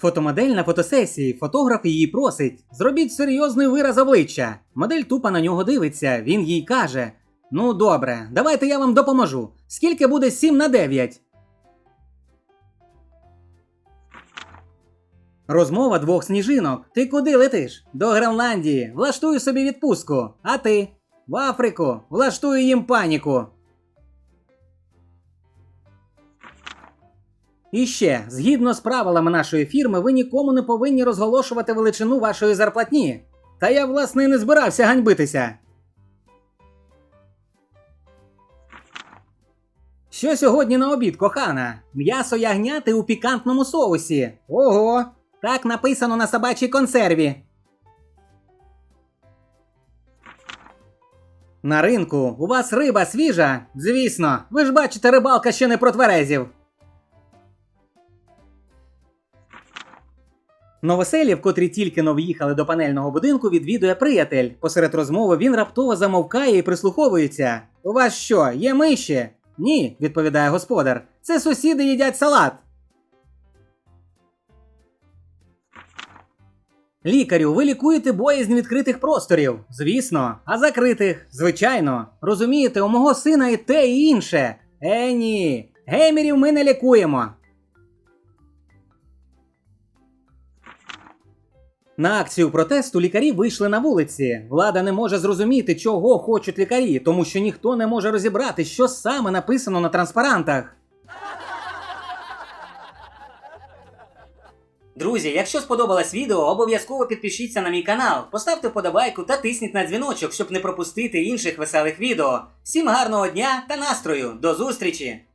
Фотомодель на фотосесії, фотограф її просить. Зробіть серйозний вираз обличчя. Модель тупо на нього дивиться, він їй каже: Ну добре, давайте я вам допоможу. Скільки буде 7 на 9? Розмова двох сніжинок. Ти куди летиш? До Гренландії. Влаштую собі відпустку. А ти? В Африку. Влаштую їм паніку. І ще, згідно з правилами нашої фірми, ви нікому не повинні розголошувати величину вашої зарплатні. Та я, власне, і не збирався ганьбитися. Що сьогодні на обід, кохана? М'ясо ягняти у пікантному соусі. Ого! Так написано на собачій консерві. На ринку у вас риба свіжа? Звісно, ви ж бачите, рибалка ще не протверезів. Новоселів, котрі тільки но в'їхали до панельного будинку, відвідує приятель. Посеред розмови він раптово замовкає і прислуховується. У вас що, є миші? Ні, відповідає господар. Це сусіди їдять салат. Лікарю, ви лікуєте боязнь відкритих просторів. Звісно, а закритих, звичайно. Розумієте, у мого сина і те, і інше. Е, ні. Геймерів ми не лікуємо. На акцію протесту лікарі вийшли на вулиці. Влада не може зрозуміти, чого хочуть лікарі, тому що ніхто не може розібрати, що саме написано на транспарантах. Друзі, якщо сподобалось відео, обов'язково підпишіться на мій канал, поставте вподобайку та тисніть на дзвіночок, щоб не пропустити інших веселих відео. Всім гарного дня та настрою! До зустрічі!